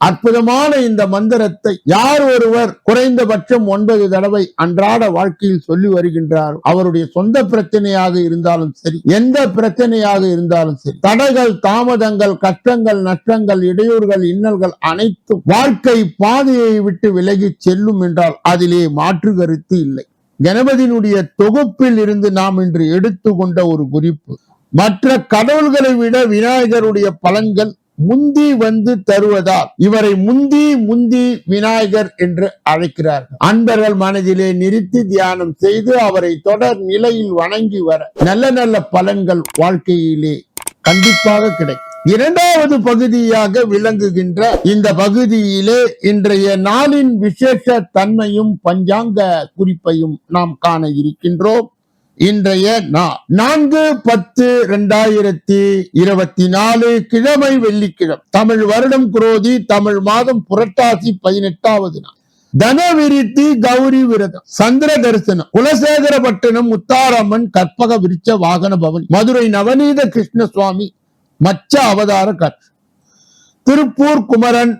அற்புதமான இந்த மந்திரத்தை யார் ஒருவர் குறைந்தபட்சம் ஒன்பது தடவை அன்றாட வாழ்க்கையில் சொல்லி வருகின்றார் அவருடைய சொந்த பிரச்சனையாக இருந்தாலும் சரி எந்த பிரச்சனையாக இருந்தாலும் சரி தடைகள் தாமதங்கள் கஷ்டங்கள் நஷ்டங்கள் இடையூறுகள் இன்னல்கள் அனைத்தும் வாழ்க்கை பாதையை விட்டு விலகி செல்லும் என்றால் அதிலே மாற்று கருத்து இல்லை. கணபதியினுடைய தொகுப்பில் இருந்து நாம் இன்று எடுத்துக்கொண்ட ஒரு குறிப்பு மற்ற கடவுள்களை விட விநாயகருடைய பலன்கள் முந்தி வந்து தருவதால் இவரை முந்தி முந்தி விநாயகர் என்று அழைக்கிறார் அன்பர்கள் மனதிலே நிறுத்தி தியானம் செய்து அவரை தொடர் நிலையில் வணங்கி வர நல்ல நல்ல பலன்கள் வாழ்க்கையிலே கண்டிப்பாக கிடைக்கும். இரண்டாவது பகுதியாக விளங்குகின்ற இந்த பகுதியிலே இன்றைய நாளின் விசேஷ தன்மையும் பஞ்சாங்க குறிப்பையும் நாம் காண இருக்கின்றோம். இன்றைய நான்கு பத்து இரண்டாயிரத்தி இருபத்தி நாலு கிழமை வெள்ளிக்கிழமை தமிழ் வருடம் குரோதி தமிழ் மாதம் புரட்டாசி பதினெட்டாவது நாள். தனவிருத்தி கௌரி விரதம் சந்திர தரிசனம் குலசேகரப்பட்டினம் முத்தாரம்மன் கற்பக விருட்ச வாகன பவன் மதுரை நவநீத கிருஷ்ண சுவாமி மச்ச அவதார கட்சி திருப்பூர் குமரன்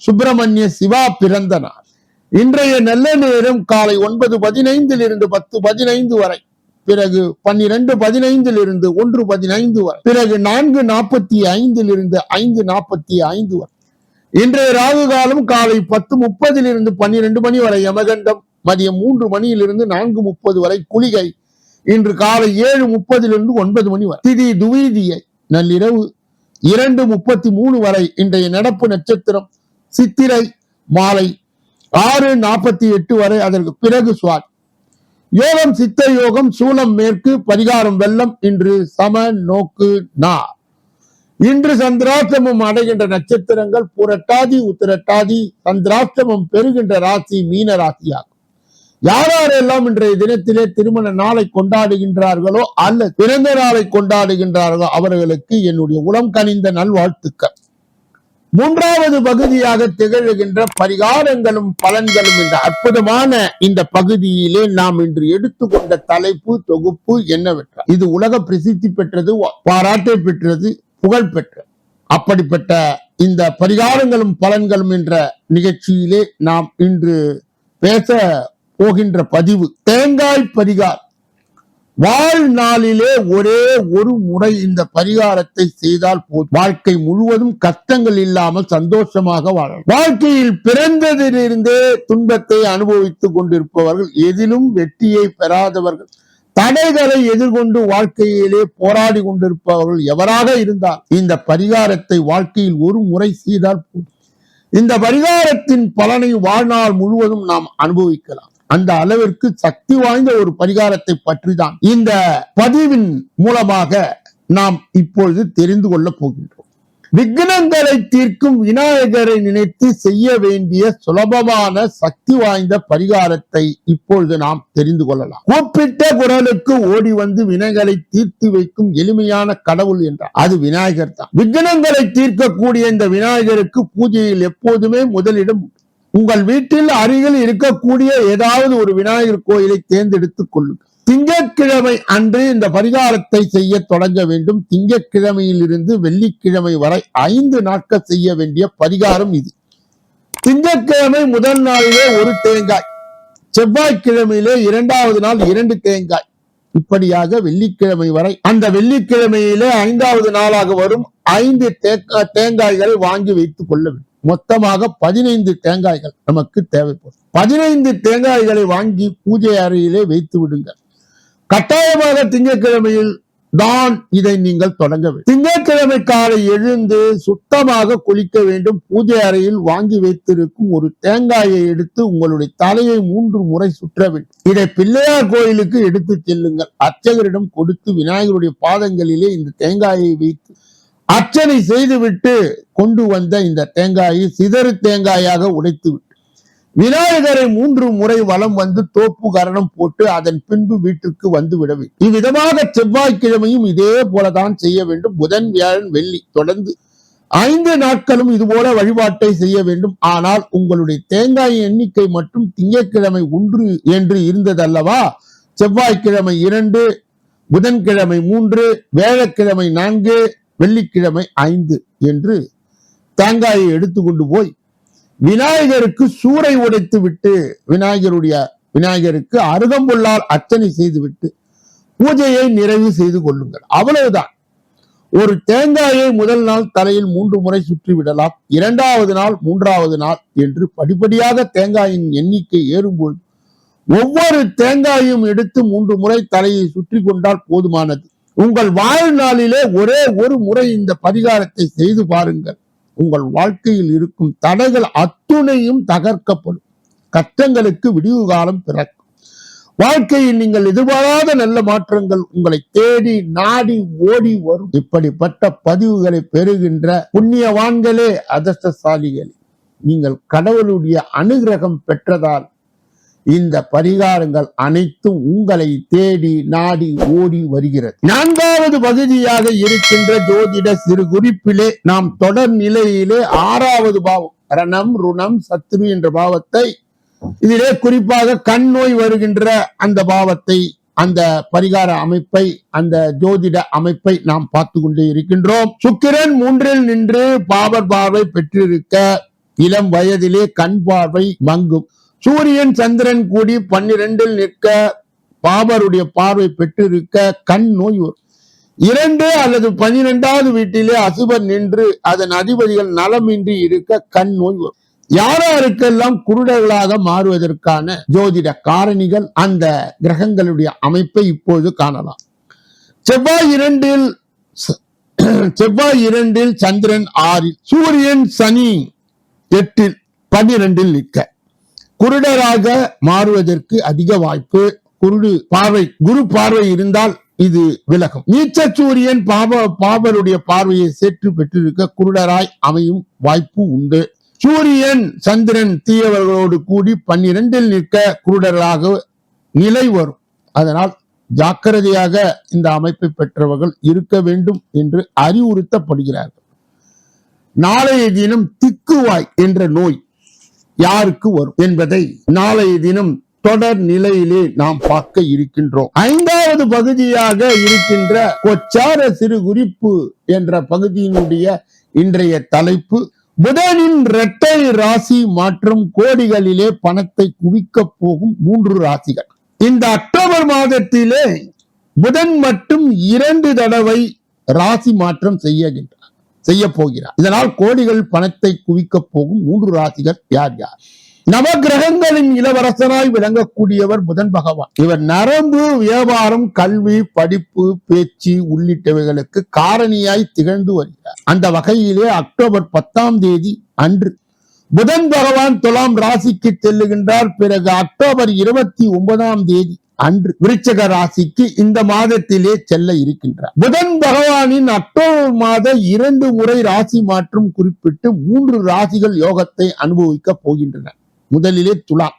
சுப்பிரமணிய சிவா பிறந்த நாள். இன்றைய நல்ல நேரம் காலை ஒன்பது பதினைந்தில் இருந்து பத்து பதினைந்து வரை. பிறகு பன்னிரண்டு பதினைந்தில் இருந்து ஒன்று பதினைந்து வரை. பிறகு நான்கு நாற்பத்தி ஐந்தில் இருந்து ஐந்து நாற்பத்தி ஐந்து வரை. இன்றைய ராகு காலம் காலை பத்து முப்பதில் இருந்து பன்னிரண்டு மணி வரை யமகண்டம் மதியம் மூன்று மணியிலிருந்து நான்கு முப்பது வரை குளிகை. இன்று காலை ஏழு முப்பதிலிருந்து ஒன்பது மணி வரை. திதி துவீதியை நள்ளிரவு இரண்டு முப்பத்தி மூணு வரை இன்றைய நடப்பு நட்சத்திரம் சித்திரை மாலை ஆறு நாற்பத்தி எட்டு வரை அதற்கு பிறகு சுவார் யோகம் சித்த யோகம் சூலம் மேற்கு பரிகாரம் வெள்ளம் இன்று சம நோக்கு நா. இன்று சந்திராஷ்டமம் அடைகின்ற நட்சத்திரங்கள் புரட்டாதி உத்திரட்டாதி சந்திராஷ்டமம் பெறுகின்ற ராசி மீன ராசியாகும். யாரெல்லாம் இன்றைய தினத்திலே திருமண நாளை கொண்டாடுகின்றார்களோ அல்ல பிறந்த நாளை கொண்டாடுகின்றார்களோ அவர்களுக்கு என்னுடைய உளம் கனிந்த நல்வாழ்த்துக்கள். மூன்றாவது பகுதியாக திகழ்கின்ற பரிகாரங்களும் பலன்களும் என்ற அற்புதமான இந்த பகுதியிலே நாம் இன்று எடுத்துக்கொண்ட தலைப்பு தொகுப்பு என்னவென்றால் இது உலக பிரசித்தி பெற்றது பாராட்டை பெற்றது புகழ் பெற்றது. அப்படிப்பட்ட இந்த பரிகாரங்களும் பலன்களும் என்ற நிகழ்ச்சியிலே நாம் இன்று பேச போகின்ற பதிவு தேங்காய் பரிகார் வாழ்நாளிலே ஒரே ஒரு முறை இந்த பரிகாரத்தை செய்தால் போதும். வாழ்க்கை முழுவதும் கஷ்டங்கள் இல்லாமல் சந்தோஷமாக வாழலாம். வாழ்க்கையில் பிறந்ததிலிருந்தே துன்பத்தை அனுபவித்துக் கொண்டிருப்பவர்கள் எதிலும் வெற்றியை பெறாதவர்கள் தடைகளை எதிர்கொண்டு வாழ்க்கையிலே போராடி கொண்டிருப்பவர்கள் எவராக இருந்தால் இந்த பரிகாரத்தை வாழ்க்கையில் ஒரு முறை செய்தால் போதும். இந்த பரிகாரத்தின் பலனை வாழ்நாள் முழுவதும் நாம் அனுபவிக்கலாம். அந்த அளவிற்கு சக்தி வாய்ந்த ஒரு பரிகாரத்தை பற்றி தான் இந்த பதிவின் மூலமாக நாம் இப்பொழுது தெரிந்து கொள்ளப் போகின்றோம். விக்னங்களை தீர்க்கும் விநாயகரை நினைத்து செய்ய வேண்டிய சுலபமான சக்தி வாய்ந்த பரிகாரத்தை இப்பொழுது நாம் தெரிந்து கொள்ளலாம். கூப்பிட்ட குரலுக்கு ஓடி வந்து வினைகளை தீர்த்து வைக்கும் எளிமையான கடவுள் என்றார். அது விநாயகர் தான் விக்னங்களை தீர்க்கக்கூடிய இந்த விநாயகருக்கு பூஜையில் எப்போதுமே முதலிடம் உண்டு. உங்கள் வீட்டில் அருகில் இருக்கக்கூடிய ஏதாவது ஒரு விநாயகர் கோயிலை தேர்ந்தெடுத்துக் கொள்ளுங்கள். திங்கட்கிழமை அன்று இந்த பரிகாரத்தை செய்ய தொடங்க வேண்டும். திங்கட்கிழமையில் இருந்து வெள்ளிக்கிழமை வரை ஐந்து நாட்கள் செய்ய வேண்டிய பரிகாரம் இது. திங்கட்கிழமை முதல் நாளிலே ஒரு தேங்காய் செவ்வாய்க்கிழமையிலே இரண்டாவது நாள் இரண்டு தேங்காய். இப்படியாக வெள்ளிக்கிழமை வரை அந்த வெள்ளிக்கிழமையிலே ஐந்தாவது நாளாக வரும் ஐந்து தேங்காய்களை வாங்கி வைத்துக் கொள்ள வேண்டும். மொத்தமாக பதினைந்து தேங்காய்கள் நமக்கு தேவைப்படும். பதினைந்து தேங்காய்களை வாங்கி பூஜை அறையிலே வைத்து விடுங்கள். கட்டாயமாக திங்கட்கிழமையில் தான் இதை நீங்கள் தொடங்க வேண்டும். திங்கட்கிழமை காலை எழுந்து சுத்தமாக குளிக்க வேண்டும். பூஜை அறையில் வாங்கி வைத்திருக்கும் ஒரு தேங்காயை எடுத்து உங்களுடைய தலையை மூன்று முறை சுற்ற வேண்டும். இதை பிள்ளையார் கோயிலுக்கு எடுத்து செல்லுங்கள். அர்ச்சகரிடம் கொடுத்து விநாயகருடைய பாதங்களிலே இந்த தேங்காயை வைத்து அர்ச்சனை செய்துவிட்டு கொண்டு வந்த இந்த தேங்காயை சிதறு தேங்காயாக உடைத்து விட்டு விநாயகரை மூன்று முறை வலம் வந்து தோப்பு கரணம் போட்டு அதன் பின்பு வீட்டிற்கு வந்து விடவே. இவ்விதமாக செவ்வாய்க்கிழமையும் இதே போலதான் செய்ய வேண்டும். புதன் வியாழன் வெள்ளி தொடர்ந்து ஐந்து நாட்களும் இதுபோல வழிபாட்டை செய்ய வேண்டும். ஆனால் உங்களுடைய தேங்காய் எண்ணிக்கை மட்டும் திங்கட்கிழமை ஒன்று என்று இருந்ததல்லவா? செவ்வாய்க்கிழமை இரண்டு புதன்கிழமை மூன்று வேளக்கிழமை நான்கு வெள்ளிக்கிழமை ஐந்து என்று தேங்காயை எடுத்துக்கொண்டு போய் விநாயகருக்கு சூறை உடைத்து விட்டு விநாயகருடைய விநாயகருக்கு அருகம்புல்லால் அர்ச்சனை செய்துவிட்டு பூஜையை நிறைவு செய்து கொள்ளுங்கள். அவ்வளவுதான். ஒரு தேங்காயை முதல் நாள் தலையில் மூன்று முறை சுற்றி விடலாம். இரண்டாவது நாள் மூன்றாவது நாள் என்று படிப்படியாக தேங்காயின் எண்ணிக்கை ஏறும்போது ஒவ்வொரு தேங்காயும் எடுத்து மூன்று முறை தலையை சுற்றி கொண்டால் போதுமானது. உங்கள் வாழ்நாளிலே ஒரே ஒரு முறை இந்த பரிகாரத்தை செய்து பாருங்கள். உங்கள் வாழ்க்கையில் இருக்கும் தடைகள் அத்துணையும் தகர்க்கப்படும். கஷ்டங்களுக்கு விடிவு காலம் பிறக்கும். வாழ்க்கையில் நீங்கள் எதிர்பாராத நல்ல மாற்றங்கள் உங்களை தேடி நாடி ஓடி வரும். இப்படிப்பட்ட பதிவுகளை பெறுகின்ற புண்ணியவான்களே அதிர்ஷ்டசாலிகளே நீங்கள் கடவுளுடைய அனுகிரகம் பெற்றதால் இந்த பரிகாரங்கள் அனைத்தும் உங்களை தேடி நாடி ஓடி வருகிறது. நான்காவது பகுதியாக இருக்கின்ற ஜோதிட சிறு குறிப்பிலே நாம் தொடர் நிலையிலே ஆறாவது பாவம் ரணம் ருணம் சத்ரு என்ற பாவத்தை இதிலே குறிப்பாக கண் நோய் வருகின்ற அந்த பாவத்தை அந்த பரிகார அமைப்பை அந்த ஜோதிட அமைப்பை நாம் பார்த்து கொண்டே இருக்கின்றோம். சுக்கிரன் மூன்றில் நின்று பாவர் பார்வை பெற்றிருக்க இளம் வயதிலே கண் பார்வை மங்கும். சூரியன் சந்திரன் கூடி பன்னிரெண்டில் நிற்க பாபருடைய பார்வை பெற்றிருக்க கண் நோய் வரும். இரண்டு அல்லது பனிரெண்டாவது வீட்டிலே அசுபர் நின்று அதன் அதிபதிகள் நலமின்றி இருக்க கண் நோய் வரும். யாராருக்கெல்லாம் குருடர்களாக மாறுவதற்கான ஜோதிட காரணிகள் அந்த கிரகங்களுடைய அமைப்பை இப்போது காணலாம். செவ்வாய் இரண்டில் ச- செவ்வாய் இரண்டில் சந்திரன் ஆறில் சூரியன் சனி எட்டில் பன்னிரெண்டில் நிற்க. குருடராக மாறுவதற்கு அதிக வாய்ப்பு குருடு பார்வை குரு பார்வை இருந்தால் இது விலகும். நீச்ச சூரியன் பாப பாபருடைய பார்வையை சேற்று பெற்றிருக்க குருடராய் அமையும் வாய்ப்பு உண்டு. சூரியன் சந்திரன் தீயவர்களோடு கூடி பன்னிரண்டில் நிற்க குருடராக நிலை வரும். அதனால் ஜாக்கிரதையாக இந்த அமைப்பை பெற்றவர்கள் இருக்க வேண்டும் என்று அறிவுறுத்தப்படுகிறார்கள். நாளைய தினம் திக்குவாய் என்ற நோய் யாருக்கு வரும் என்பதை நாளைய தினம் தொடர் நிலையிலே நாம் பார்க்க இருக்கின்றோம். ஐந்தாவது பகுதியாக இருக்கின்ற கொச்சார சிறு குறிப்பு என்ற பகுதியினுடைய இன்றைய தலைப்பு புதனின் இரட்டை ராசி மாற்றம் கோடிகளிலே பணத்தை குவிக்க போகும் மூன்று ராசிகள். இந்த அக்டோபர் மாதத்திலே புதன் மட்டும் இரண்டு தடவை ராசி மாற்றம் செய்யகின்றார். செய்ய போகிறார் இதனால் கோடிகள் பணத்தை குவிக்க போகும் மூன்று ராசிகள். யார் யார்? நவகிரகங்களின் இளவரசனாய் விளங்கக்கூடியவர் புதன் பகவான். இவர் நரம்பு வியாபாரம் கல்வி படிப்பு பேச்சு உள்ளிட்டவைகளுக்கு காரணியாய் திகழ்ந்து வருகிறார். அந்த வகையிலே அக்டோபர் பத்தாம் தேதி அன்று புதன் பகவான் துலாம் ராசிக்கு செல்லுகின்றார். பிறகு அக்டோபர் இருபத்தி ஒன்பதாம் தேதி அன்று விருச்சக ராசிக்கு இந்த மாதத்திலே செல்ல இருக்கின்றார். புதன் பகவானின் அக்டோபர் மாத இரண்டு முறை ராசி மாற்றம் குறிப்பிட்டு மூன்று ராசிகள் யோகத்தை அனுபவிக்க போகின்றன. முதலிலே துலாம்.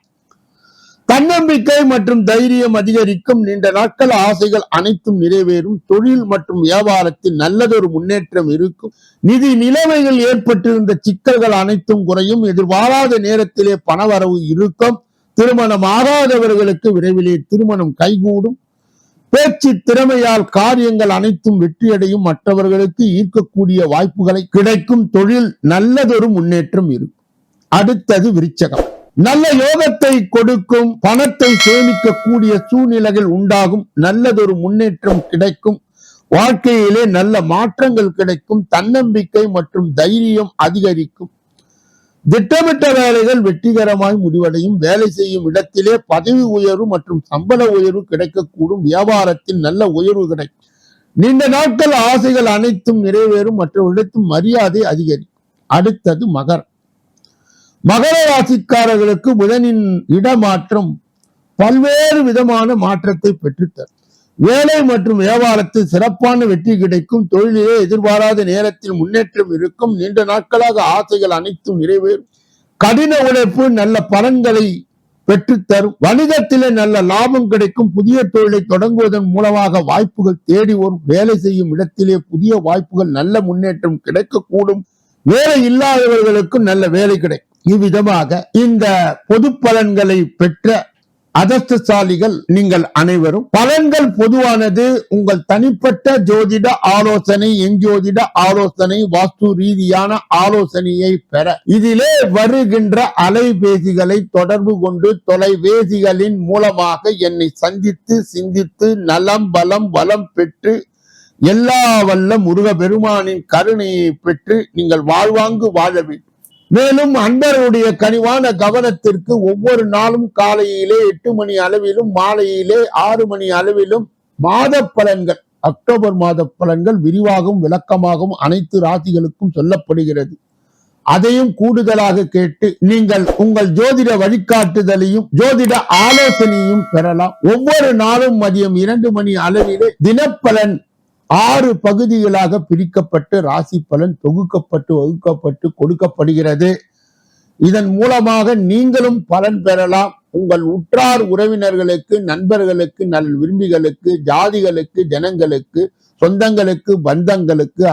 தன்னம்பிக்கை மற்றும் தைரியம் அதிகரிக்கும் நீண்ட நாட்கள் ஆசைகள் அனைத்தும் நிறைவேறும். தொழில் மற்றும் வியாபாரத்தில் நல்லதொரு முன்னேற்றம் இருக்கும். நிதி நிலைமைகள் ஏற்பட்டிருந்த சிக்கல்கள் அனைத்தும் குறையும். எதிர்பாராத நேரத்திலே பணவரவு இருக்கும். திருமணம் ஆகாதவர்களுக்கு விரைவிலே திருமணம் கைகூடும். பேச்சு திறமையால் காரியங்கள் அனைத்தும் வெற்றியடையும். மற்றவர்களுக்கு ஈர்க்கக்கூடிய வாய்ப்புகளை கிடைக்கும் தொழில் நல்லதொரு முன்னேற்றம் இருக்கும். அடுத்தது விருச்சகம். நல்ல யோகத்தை கொடுக்கும் பணத்தை சேமிக்கக்கூடிய சூழ்நிலைகள் உண்டாகும். நல்லதொரு முன்னேற்றம் கிடைக்கும். வாழ்க்கையிலே நல்ல மாற்றங்கள் கிடைக்கும். தன்னம்பிக்கை மற்றும் தைரியம் அதிகரிக்கும். திட்டமிட்ட வேலைகள் வெற்றிகரமாய் முடிவடையும். வேலை செய்யும் இடத்திலே பதவி உயர்வு மற்றும் சம்பள உயர்வு கிடைக்கக்கூடும். வியாபாரத்தில் நல்ல உயர்வு கிடைக்கும். நீண்ட நாட்கள் ஆசைகள் அனைத்தும் நிறைவேறும். மற்றவர்களிடத்தும் மரியாதை அதிகரிக்கும். அடுத்தது மகர் மகர ராசிக்காரர்களுக்கு புதனின் இடமாற்றம் பல்வேறு விதமான மாற்றத்தை பெற்றுத்தரும். வேலை மற்றும் வியாபாரத்தில் சிறப்பான வெற்றி கிடைக்கும். தொழிலிலே எதிர்பாராத நேரத்தில் முன்னேற்றம் இருக்கும். நீண்ட நாட்களாக ஆசைகள் அனைத்தும் நிறைவேறும். கடின உழைப்பு நல்ல பலன்களை பெற்றுத்தரும். வணிகத்திலே நல்ல லாபம் கிடைக்கும். புதிய தொழிலை தொடங்குவதன் மூலமாக வாய்ப்புகள் தேடி வரும். வேலை செய்யும் இடத்திலே புதிய வாய்ப்புகள் நல்ல முன்னேற்றம் கிடைக்கக்கூடும். வேலை இல்லாதவர்களுக்கும் நல்ல வேலை கிடைக்கும். இவ்விதமாக இந்த பொது பலன்களை பெற்ற அதிர்ஷ்டசாலிகள் நீங்கள் அனைவரும். பலன்கள் பொதுவானது உங்கள் தனிப்பட்ட ஜோதிட ஆலோசனை எஞ்சோதிட ஆலோசனை வாஸ்து ரீதியான ஆலோசனையை பெற. இதிலே வருகின்ற அலைபேசிகளை தொடர்பு கொண்டு தொலைபேசிகளின் மூலமாக என்னை சந்தித்து சிந்தித்து நலம் பலம் வளம் பெற்று எல்லா வல்ல முருக பெருமானின் கருணையை பெற்று நீங்கள் வாழ்வாங்கு வாழ வேண்டும். மேலும் அன்பருடைய கனிவான கவனத்திற்கு ஒவ்வொரு நாளும் காலையிலே எட்டு மணி அளவிலும் மாலையிலே ஆறு மணி அளவிலும் மாத பலன்கள் அக்டோபர் மாத பலன்கள் விரிவாகவும் விளக்கமாகவும் அனைத்து ராசிகளுக்கும் சொல்லப்படுகிறது. அதையும் கூடுதலாக கேட்டு நீங்கள் உங்கள் ஜோதிட வழிகாட்டுதலையும் ஜோதிட ஆலோசனையும் பெறலாம். ஒவ்வொரு நாளும் மதியம் இரண்டு மணி அளவிலே தினப்பலன் ஆறு பகுதிகளாக பிரிக்கப்பட்டு ராசி பலன் தொகுக்கப்பட்டு வகுக்கப்பட்டு கொடுக்கப்படுகிறது. இதன் மூலமாக நீங்களும் பலன் பெறலாம். உங்கள் உற்றார் உறவினர்களுக்கு நண்பர்களுக்கு நல் விரும்பிகளுக்கு ஜாதிகளுக்கு ஜனங்களுக்கு சொந்தங்களுக்கு பந்தங்களுக்கு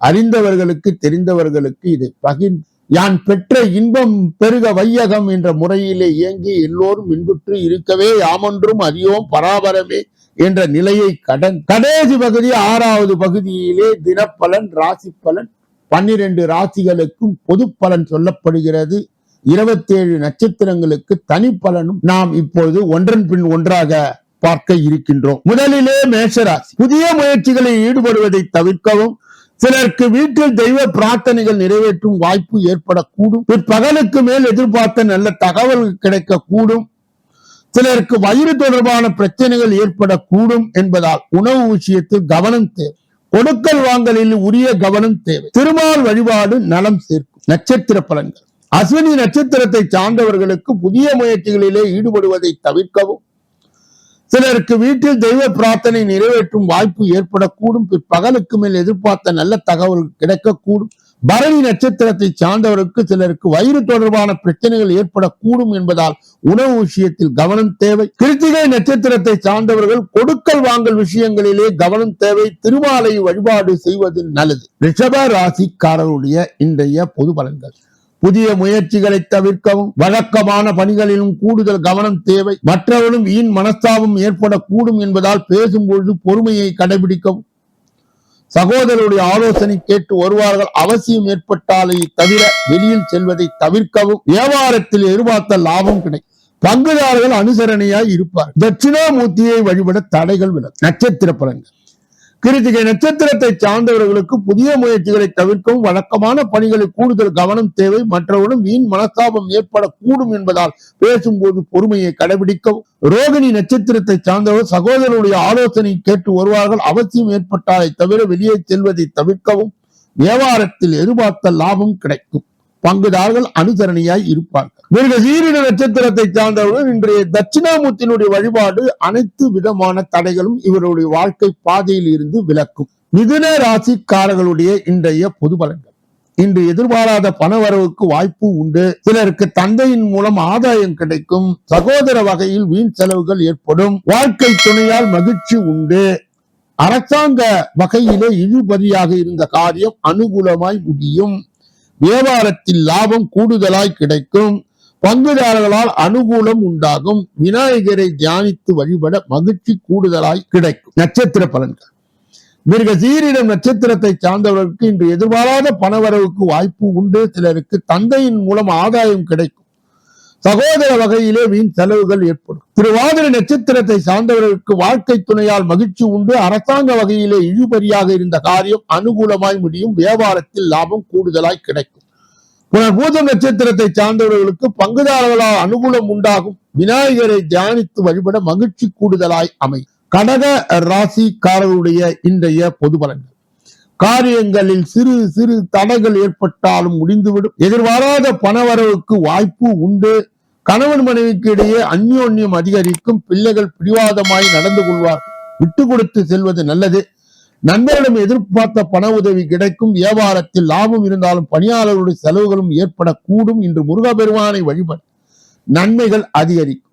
அறிந்தவர்களுக்கு தெரிந்தவர்களுக்கு இதை பகிர் யான் பெற்ற இன்பம் பெருக வையகம் என்ற முறையிலே இயங்கி எல்லோரும் இன்புற்று இருக்கவே யாமொன்றும் அறியோம் பராபரமே. என்ற நிலையை கடன் கடைசி பகுதி ஆறாவது பகுதியிலே தினப்பலன் ராசி பலன் பன்னிரண்டு ராசிகளுக்கும் பொது பலன் சொல்லப்படுகிறது. இருபத்தேழு நட்சத்திரங்களுக்கு தனிப்பலனும் நாம் இப்பொழுது ஒன்றன் பின் ஒன்றாக பார்க்க இருக்கின்றோம். முதலிலே மேஷராசி. புதிய முயற்சிகளில் ஈடுபடுவதை தவிர்க்கவும் சிலருக்கு வீட்டில் தெய்வ பிரார்த்தனைகள் நிறைவேற்றும் வாய்ப்பு ஏற்படக்கூடும். பிற்பகலுக்கு மேல் எதிர்பார்த்த நல்ல தகவல் கிடைக்கக்கூடும். சிலருக்கு வயிறு தொடர்பான பிரச்சனைகள் ஏற்படக்கூடும் என்பதால் உணவு விஷயத்தில் கவனம் தேவை. கொடுக்கல் வாங்கலில் உரிய கவனம் தேவை. திருமால் வழிபாடு நலம் சேர்க்கும். நட்சத்திர பலன்கள். அஸ்வினி நட்சத்திரத்தை சார்ந்தவர்களுக்கு புதிய முயற்சிகளிலே ஈடுபடுவதை தவிர்க்கவும். சிலருக்கு வீட்டில் தெய்வ பிரார்த்தனை நிறைவேற்றும் வாய்ப்பு ஏற்படக்கூடும். பிற்பகலுக்கு மேல் எதிர்பார்த்த நல்ல தகவல் கிடைக்கக்கூடும். பரணி நட்சத்திரத்தை சார்ந்தவருக்கு சிலருக்கு வயிறு தொடர்பான பிரச்சனைகள் ஏற்படக்கூடும் என்பதால் உணவு விஷயத்தில் கவனம் தேவை. கிருத்திகை நட்சத்திரத்தை சார்ந்தவர்கள் கொடுக்கல் வாங்கல் விஷயங்களிலே கவனம் தேவை. திருமாலை வழிபாடு செய்வது நல்லது. ரிஷப ராசிக்காரருடைய இன்றைய பொது பலன்கள். புதிய முயற்சிகளை தவிர்க்கவும் வழக்கமான பணிகளிலும் கூடுதல் கவனம் தேவை. மற்றவர்களும் வீண் மனஸ்தாபம் ஏற்படக்கூடும் என்பதால் பேசும்பொழுது பொறுமையை கடைபிடிக்கவும் சகோதரருடைய ஆலோசனை கேட்டு வருவார்கள். அவசியம் ஏற்பட்டாலே தவிர வெளியில் செல்வதை தவிர்க்கவும் வியாபாரத்தில் எதிர்பார்த்த லாபம் கிடைக்கும். பங்குதாரர்கள் அனுசரணையாய் இருப்பார் தட்சிணாமூர்த்தியை வழிபட தடைகள் விலகும். நட்சத்திர பலன்கள். கிருத்திகை நட்சத்திரத்தை சார்ந்தவர்களுக்கு புதிய முயற்சிகளை தவிர்க்கவும் வழக்கமான பணிகளில் கூடுதல் கவனம் தேவை. மற்றவர்களும் வீண் மனஸ்தாபம் ஏற்படக்கூடும் என்பதால் பேசும்போது பொறுமையை கடைபிடிக்கவும். ரோகிணி நட்சத்திரத்தை சார்ந்தவர் சகோதரருடைய ஆலோசனை கேட்டு வருவார்கள். அவசியம் ஏற்பட்டாலை தவிர வெளியே செல்வதை தவிர்க்கவும். வியாபாரத்தில் எதிர்பார்த்த லாபம் கிடைக்கும். பங்குதாரர்கள் அனுசரணையாய் இருப்பார்கள். மிருக சீரிட நட்சத்திரத்தை சார்ந்தவர்கள் இன்றைய தட்சிணாமூர்த்தியினுடைய வழிபாடு அனைத்து விதமான தடைகளும் இவருடைய வாழ்க்கை பாதையில் இருந்து விலக்கும். மிதுன ராசிக்காரர்களுடைய இன்றைய பொது பலன்கள். இன்று எதிர்பாராத பணவரவுக்கு வாய்ப்பு உண்டு. சிலருக்கு தந்தையின் மூலம் ஆதாயம் கிடைக்கும். சகோதர வகையில் வீண் செலவுகள் ஏற்படும். வாழ்க்கை துணையால் மகிழ்ச்சி உண்டு. அரசாங்க வகையிலே இழுபறியாக இருந்த காரியம் அனுகூலமாய் முடியும். வியாபாரத்தில் லாபம் கூடுதலாய் கிடைக்கும். பங்குதாரர்களால் அனுகூலம் உண்டாகும். விநாயகரை தியானித்து வழிபட மகிழ்ச்சி கூடுதலாய் கிடைக்கும். நட்சத்திர பலன்கள். மிருக சீரிடம் நட்சத்திரத்தை சார்ந்தவர்களுக்கு இன்று எதிர்பாராத பணவரவுக்கு வாய்ப்பு உண்டு. சிலருக்கு தந்தையின் மூலம் ஆதாயம் கிடைக்கும். சகோதர வகையிலே வீண் செலவுகள் ஏற்படும். திருவாதிரை நட்சத்திரத்தை சார்ந்தவர்களுக்கு வாழ்க்கை துணையால் மகிழ்ச்சி உண்டு. அரசாங்க வகையிலே இழுபறியாக இருந்த காரியம் அனுகூலமாய் முடியும். வியாபாரத்தில் லாபம் கூடுதலாய் கிடைக்கும். புனர்பூதம் நட்சத்திரத்தை சார்ந்தவர்களுக்கு பங்குதாரர்களால் அனுகூலம் உண்டாகும். விநாயகரை தியானித்து வழிபட மகிழ்ச்சி கூடுதலாய் அமையும். கடக ராசிக்காரருடைய இன்றைய பொது பலன்கள். காரியங்களில் சிறு சிறு தடைகள் ஏற்பட்டாலும் முடிந்துவிடும். எதிர்பாராத பணவரவுக்கு வாய்ப்பு உண்டு. கணவன் மனைவிக்கு இடையே அந்யோன்யம் அதிகரிக்கும் பிள்ளைகள் பிடிவாதமாய் நடந்து கொள்வார். விட்டு கொடுத்து செல்வது நல்லது. நண்பரிடம் எதிர்பார்த்த பண உதவி கிடைக்கும். வியாபாரத்தில் லாபம் இருந்தாலும் பணியாளர்களுடைய செலவுகளும் ஏற்படக்கூடும் என்று முருகப்பெருமானை வழிபட நன்மைகள் அதிகரிக்கும்.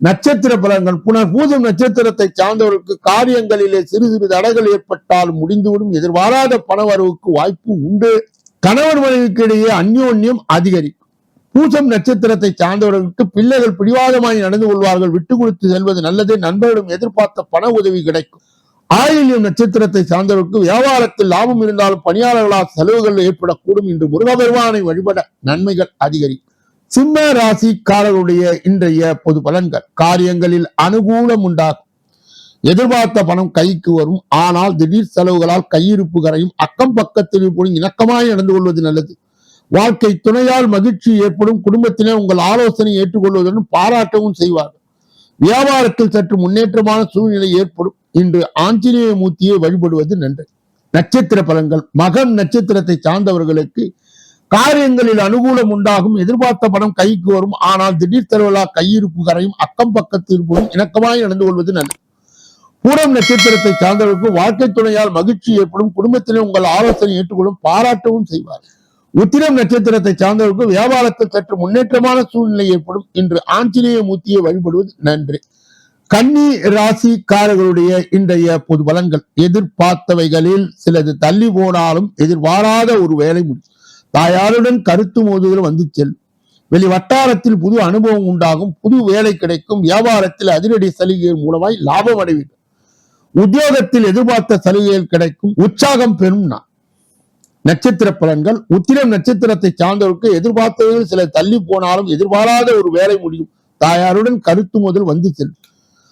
நட்சத்திர பலன்கள் புனர் பூதம் நட்சத்திரத்தை சார்ந்தவர்களுக்கு காரியங்களிலே சிறு சிறு தடைகள் ஏற்பட்டால் முடிந்துவிடும். எதிர்பாராத பண வரவுக்கு வாய்ப்பு உண்டு. கணவன் மனைவிக்கு இடையே அந்யோன்யம் அதிகரிக்கும். பூசம் நட்சத்திரத்தை சார்ந்தவர்களுக்கு பிள்ளைகள் பிடிவாதமாய் நடந்து கொள்வார்கள். விட்டு கொடுத்து செல்வது நல்லது. நண்பர்களிடம் எதிர்பார்த்த பண உதவி கிடைக்கும். ஆயில்யம் நட்சத்திரத்தை சார்ந்தவர்களுக்கு வியாபாரத்தில் லாபம் இருந்தாலும் பணியாளர்களால் செலவுகள் ஏற்படக்கூடும் என்று முருகபெருமானை வழிபட நன்மைகள் அதிகரிக்கும் சிம்ம ராசிக்காரர்களுடைய இன்றைய பொது பலன்கள். காரியங்களில் அனுகூலம் உண்டாகும். எதிர்பார்த்த பணம் கைக்கு வரும். ஆனால் திடீர் செலவுகளால் கையிருப்பு கரையும். அக்கம் பக்கத்தில் இணக்கமாய் நடந்து கொள்வது நல்லது. வாழ்க்கை துணையால் மகிழ்ச்சி ஏற்படும். குடும்பத்தினர் உங்கள் ஆலோசனை ஏற்றுக்கொள்வதுடன் பாராட்டவும் செய்வார்கள். வியாபாரத்தில் சற்று முன்னேற்றமான சூழ்நிலை ஏற்படும். இன்று ஆஞ்சநேய மூர்த்தியை வழிபடுவது நன்று. நட்சத்திர பலன்கள். மகம் நட்சத்திரத்தை சார்ந்தவர்களுக்கு காரியங்களில் அனுகூலம் உண்டாகும். எதிர்பார்த்த பணம் கைக்கு வரும். ஆனால் திடீர் தருவலா கையிருப்பு கரையும் அக்கம் பக்கத்தில் இருப்பதும் இணக்கமாய் நடந்து கொள்வது நல்லது பூரம் நட்சத்திரத்தை சார்ந்தவர்களுக்கு வாழ்க்கை துணையால் மகிழ்ச்சி ஏற்படும். குடும்பத்தினர் உங்கள் ஆலோசனை ஏற்றுக்கொள்ளும். பாராட்டவும் செய்வார் உத்திரம் நட்சத்திரத்தை சார்ந்தவர்களுக்கு வியாபாரத்தில் சற்று முன்னேற்றமான சூழ்நிலை ஏற்படும் இன்று ஆஞ்சநேய மூர்த்தியை வழிபடுவது நன்று. கன்னி ராசிக்காரர்களுடைய இன்றைய பொது பலன்கள். எதிர்பார்த்தவைகளில் சிலது தள்ளி போனாலும் எதிர்பாராத ஒரு வேலை முடியும். தாயாருடன் கருத்து மோதுதல் வந்து செல்லும். வெளி வட்டாரத்தில் புது அனுபவம் உண்டாகும். புது வேலை கிடைக்கும். வியாபாரத்தில் அதிரடி சலுகைகள் மூலமாய் லாபம் அடைவீர்கள். உத்தியோகத்தில் எதிர்பார்த்த சலுகைகள் கிடைக்கும். உற்சாகம் பெறும் நான் நட்சத்திர பலன்கள். உத்திரம் நட்சத்திரத்தை சார்ந்தவருக்கு எதிர்பார்த்தவர்கள் சில தள்ளி போனாலும் எதிர்பாராத ஒரு வேலை முடியும். தாயாருடன் கருத்து முதல் வந்து செல்லும்.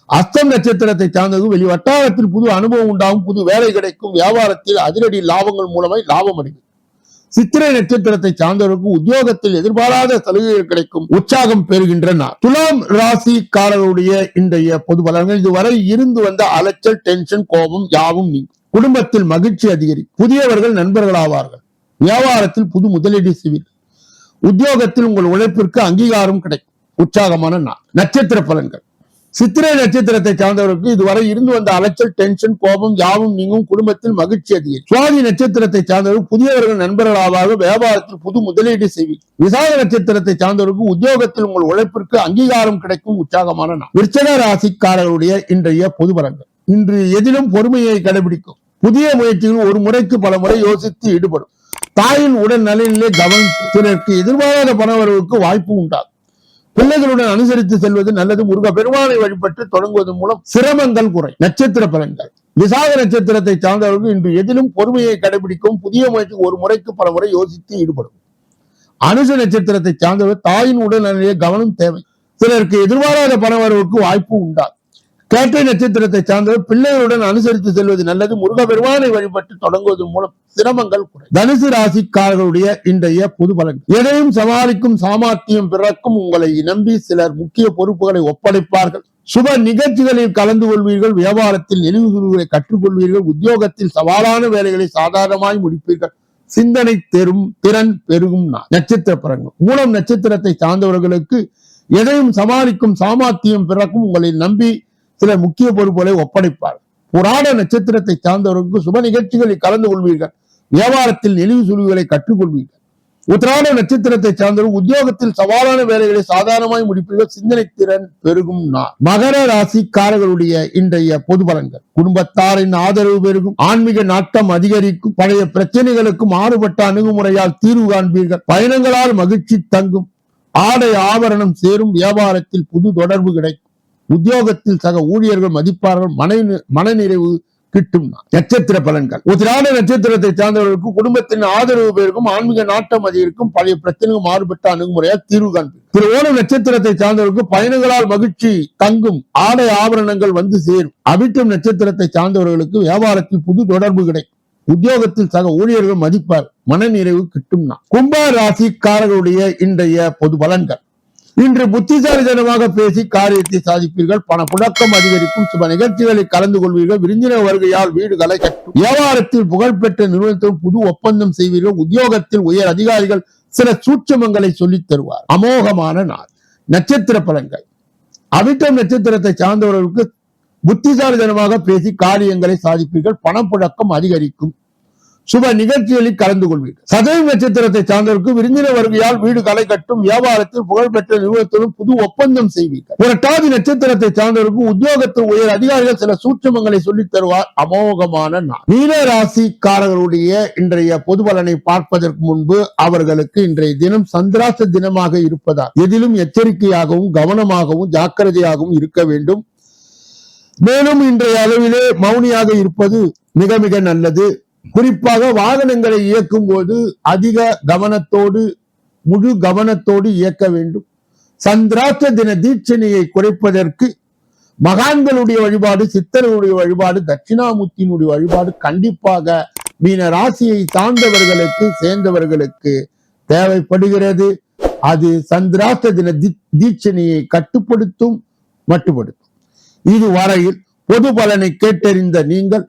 அஸ்தம் நட்சத்திரத்தை சார்ந்தது வெளி வட்டாரத்தில் புது அனுபவம் உண்டாகும். புது வேலை கிடைக்கும். வியாபாரத்தில் அதிரடி லாபங்கள் மூலமாய் லாபம் அடையும். சித்திரை நட்சத்திரத்தை சார்ந்தவருக்கு உத்தியோகத்தில் எதிர்பாராத சலுகைகள் கிடைக்கும். உற்சாகம் பெறுகின்றன. துலாம் ராசிக்காரர்களுடைய இன்றைய பொது பலன்கள். இதுவரை இருந்து வந்த அலைச்சல் டென்ஷன் கோபம் யாவும் நீங்கும். குடும்பத்தில் மகிழ்ச்சி அதிகரிக்கும் புதியவர்கள் நண்பர்கள் ஆவார்கள் வியாபாரத்தில் புது முதலீடு செய்வீர்கள். உத்தியோகத்தில் உங்கள் உழைப்பிற்கு அங்கீகாரம் கிடைக்கும். உற்சாகமான நாள். நட்சத்திர பலன்கள். சித்திரை நட்சத்திரத்தை சார்ந்தவருக்கு இதுவரை இருந்து வந்த அலைச்சல் டென்ஷன் கோபம் யாவும் நீங்கும் குடும்பத்தில் மகிழ்ச்சி அதிகம் சுவாதி நட்சத்திரத்தை சார்ந்தவர்கள் புதியவர்கள் நண்பர்கள் ஆவாக வியாபாரத்தில் புது முதலீடு செய்வீர்கள். விசாக நட்சத்திரத்தை சார்ந்தவருக்கு உத்தியோகத்தில் உங்கள் உழைப்பிற்கு அங்கீகாரம் கிடைக்கும் உற்சாகமான நாள். விருச்சக ராசிக்காரர்களுடைய இன்றைய பொது பலன்கள். இன்று எதிலும் பொறுமையை கடைபிடிக்கும். புதிய முயற்சிகள் ஒரு முறைக்கு பல முறை யோசித்து ஈடுபடும். தாயின் உடல் நலனிலே கவனம் எதிர்பாராத பணவரவுக்கு வாய்ப்பு உண்டாகும். பிள்ளைகளுடன் அனுசரித்து செல்வது நல்லது. முருக பெருமானை வழிபட்டு தொடங்குவதன் மூலம் சிரமங்கள் குறை நட்சத்திர பலன்கள். விசாக நட்சத்திரத்தை சார்ந்தவர்கள் இன்று எதிலும் பொறுமையை கடைபிடிக்கும் புதிய முயற்சி ஒரு முறைக்கு பல முறை யோசித்து ஈடுபடும். அனுச நட்சத்திரத்தை சார்ந்தவர் தாயின் உடல்நிலையே கவனம் தேவை. சிலருக்கு எதிர்பாராத பணவரவுக்கு வாய்ப்பு உண்டாகும். கேட்டை நட்சத்திரத்தை சார்ந்தவர் பிள்ளைகளுடன் அனுசரித்து செல்வது நல்லது. முருக பெருமானை வழிபட்டு தொடங்குவதன் மூலம் சிரமங்கள் குறை தனுசு ராசிக்காரர்களுடைய இன்றைய பொது பலன். எதையும் சமாளிக்கும் சாமர்த்தியம் பிறக்கும் உங்களை நம்பி சிலர் முக்கிய பொறுப்புகளை ஒப்படைப்பார்கள். சுப நிகழ்ச்சிகளில் கலந்து கொள்வீர்கள். வியாபாரத்தில் நெளிவுகளை கற்றுக்கொள்வீர்கள். உத்தியோகத்தில் சவாலான வேலைகளை சாதாரணமாய் முடிப்பீர்கள். சிந்தனை தெரும் திறன் பெருகும் நட்சத்திர பிறங்கும் மூலம் நட்சத்திரத்தை சார்ந்தவர்களுக்கு எதையும் சமாளிக்கும் சாமர்த்தியம் பிறக்கும் உங்களை நம்பி சில முக்கிய பொறுப்புகளை ஒப்படைப்பார். புராண நட்சத்திரத்தை சார்ந்தவர்களுக்கு சுப நிகழ்ச்சிகளில் கலந்து கொள்வீர்கள். வியாபாரத்தில் நெளிவு சுழிவுகளை கற்றுக்கொள்வீர்கள். உத்திராட நட்சத்திரத்தை சார்ந்தவர்கள் உத்தியோகத்தில் சவாலான வேலைகளை சாதாரணமாய் முடிப்பீர்கள். சிந்தனை திறன் பெருகும் நாள். மகர ராசிக்காரர்களுடைய இன்றைய பொது பலன்கள். குடும்பத்தாரின் ஆதரவு பெருகும். ஆன்மீக நாட்டம் அதிகரிக்கும். பழைய பிரச்சனைகளுக்கு மாறுபட்ட அணுகுமுறையால் தீர்வு காண்பீர்கள். பயணங்களால் மகிழ்ச்சி தங்கும். ஆடை ஆபரணம் சேரும். வியாபாரத்தில் புது தொடர்பு கிடைக்கும். உத்தியோகத்தில் சக ஊழியர்கள் மதிப்பார்கள் மன மனநிறைவு கிட்டும் நட்சத்திர பலன்கள். உத்திராட நட்சத்திரத்தை சார்ந்தவர்களுக்கு குடும்பத்தின் ஆதரவு பெருக்கும் ஆன்மீக நாட்டம் அதிகரிக்கும் பழைய பிரச்சனைகள் மாறுபட்ட அணுகுமுறையால் தீர்வு காண்பீர்கள் திரு ஓணம் நட்சத்திரத்தை சார்ந்தவர்களுக்கு பயணங்களால் மகிழ்ச்சி தங்கும் ஆடை ஆபரணங்கள் வந்து சேரும். அவிட்டம் நட்சத்திரத்தை சார்ந்தவர்களுக்கு வியாபாரத்தில் புது தொடர்பு கிடைக்கும். உத்தியோகத்தில் சக ஊழியர்கள் மதிப்பார் மனநிறைவு கிட்டும் கும்ப ராசிக்காரர்களுடைய இன்றைய பொது பலன்கள். இன்று புத்திசாலித்தனமாக பேசி காரியத்தை சாதிப்பீர்கள். பண புழக்கம் அதிகரிக்கும். சுப நிகழ்ச்சிகளில் கலந்து கொள்வீர்கள். விருந்தினர் வருகையால் வீடுகளை கட்டும். வியாபாரத்தில் புகழ்பெற்ற நிறுவனத்துடன் புது ஒப்பந்தம் செய்வீர்கள். உத்தியோகத்தில் உயர் அதிகாரிகள் சில சூட்சமங்களை சொல்லித் தருவார். அமோகமான நாள். நட்சத்திர பலன்கள். அவிட்டம் நட்சத்திரத்தை சார்ந்தவர்களுக்கு புத்திசாலித்தனமாக பேசி காரியங்களை சாதிப்பீர்கள். பணப்புழக்கம் அதிகரிக்கும். சுப நிகழ்ச்சிகளில் கலந்து கொள்வீர்கள். சதய நட்சத்திரத்தை சார்ந்தவருக்கு விருந்தின வருகையால் வீடு களை கட்டும் வியாபாரத்தில் புகழ்பெற்ற நிறுவனத்துடன் புது ஒப்பந்தம் செய்வீர்கள். புரட்டாதி நட்சத்திரத்தை சார்ந்தவருக்கு உத்தியோகத்தில் உயர் அதிகாரிகள் சில சூட்சமங்களை சொல்லித் தருவார். அமோகமான நாள். மீன ராசிக்காரர்களுடைய இன்றைய பொது பலனை பார்ப்பதற்கு முன்பு அவர்களுக்கு இன்றைய தினம் சந்திராச தினமாக இருப்பதால் எதிலும் எச்சரிக்கையாகவும் கவனமாகவும் ஜாக்கிரதையாகவும் இருக்க வேண்டும். மேலும் இன்றைய அளவிலே மௌனியாக இருப்பது மிக மிக நல்லது. குறிப்பாக வாகனங்களை இயக்கும் போது அதிக கவனத்தோடு முழு கவனத்தோடு இயக்க வேண்டும். சந்திராஷ்ட தின தீட்சணையை குறைப்பதற்கு மகான்களுடைய வழிபாடு சித்தர்களுடைய வழிபாடு தட்சிணாமூர்த்தியினுடைய வழிபாடு கண்டிப்பாக மீன ராசியை சார்ந்தவர்களுக்கு சேர்ந்தவர்களுக்கு தேவைப்படுகிறது. அது சந்திராஷ்ட தின தி- தீட்சணையை கட்டுப்படுத்தும் மட்டுப்படுத்தும். இதுவரையில் பொது பலனை கேட்டறிந்த நீங்கள்